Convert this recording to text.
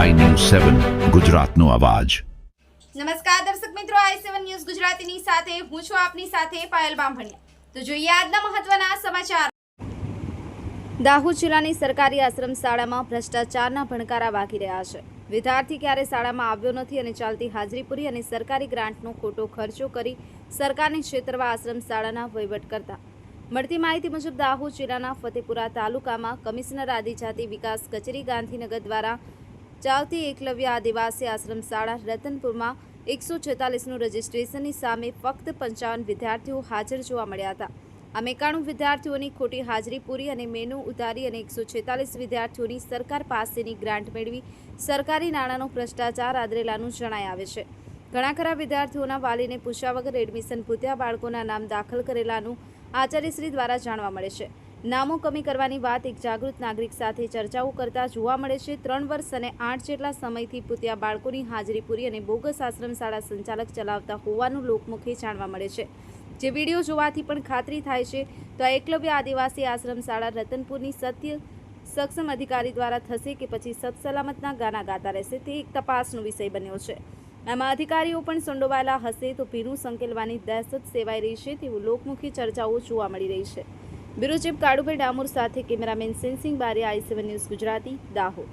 સેવન, ગુજરાતનો અવાજ. નમસ્કાર દર્શક મિત્રો, આઈ સેવન ન્યૂઝ ગુજરાતીની સાથે હું છું આપની સાથે પાયલ બામભણિયા. તો જોઈએ આજના મહત્વના સમાચાર. દાહોદ જિલ્લાની સરકારી આશ્રમ શાળામાં ભ્રષ્ટાચારના ભણકારા વાગી રહ્યા છે. વિદ્યાર્થી ક્યારે શાળામાં આવ્યો નથી અને ચાલતી હાજરી પૂરી અને સરકારી ગ્રાન્ટનો ખોટો ખર્ચો કરી સરકારને છેતરવા આશ્રમ શાળાના વહીવટ કરતા. મળતી માહિતી મુજબ દાહોદ જિલ્લાના ફતેપુરા તાલુકામાં કમિશનર આદિજાતિ વિકાસ કચેરી ગાંધીનગર દ્વારા ચાલતી એકલવ્ય આદિવાસી આશ્રમ શાળા રતનપુરમાં એકસો છેતાલીસનું રજિસ્ટ્રેશનની સામે ફક્ત પંચાવન વિદ્યાર્થીઓ હાજર જોવા મળ્યા હતા. આ એકાણું વિદ્યાર્થીઓની ખોટી હાજરી પૂરી અને મેનુ ઉતારી અને એકસો છેતાલીસ વિદ્યાર્થીઓની સરકાર પાસેની ગ્રાન્ટ મેળવી સરકારી નાણાંનો ભ્રષ્ટાચાર આદરેલાનું જણાય આવે છે. ઘણા ખરા વિદ્યાર્થીઓના વાલીને પૂછ્યા વગર એડમિશન પૂત્યા બાળકોના નામ દાખલ કરેલાનું આચાર્યશ્રી દ્વારા જાણવા મળે છે. નામો કમી કરવાની વાત એક જાગૃત નાગરિક સાથે ચર્ચાઓ કરતા જોવા મળે છે. ત્રણ વર્ષ અને આઠ જેટલા સમયથી પૂત્યા બાળકોની હાજરી પૂરી અને બોગસ આશ્રમ શાળા સંચાલક ચલાવતા હોવાનું લોકમુખે જાણવા મળે છે. જે વીડિયો જોવાથી પણ ખાતરી થાય છે તો આ એકલવ્ય આદિવાસી આશ્રમ શાળા રતનપુરની સત્ય સક્ષમ અધિકારી દ્વારા થશે કે પછી સત્સલામતના ગાના ગાતા રહેશે તે એક તપાસનો વિષય બન્યો છે. આમાં અધિકારીઓ પણ સંડોવાયેલા હશે તો ભીનું સંકેલવાની દહેશત સેવાઈ રહી છે તેવું લોકમુખી ચર્ચાઓ જોવા મળી રહી છે. બ્યુરો ચીફ કાળુભાઈ ડામોર સાથે કેમેરામેન સેન્સિંગ બારે I seven news Gujarati Dahod.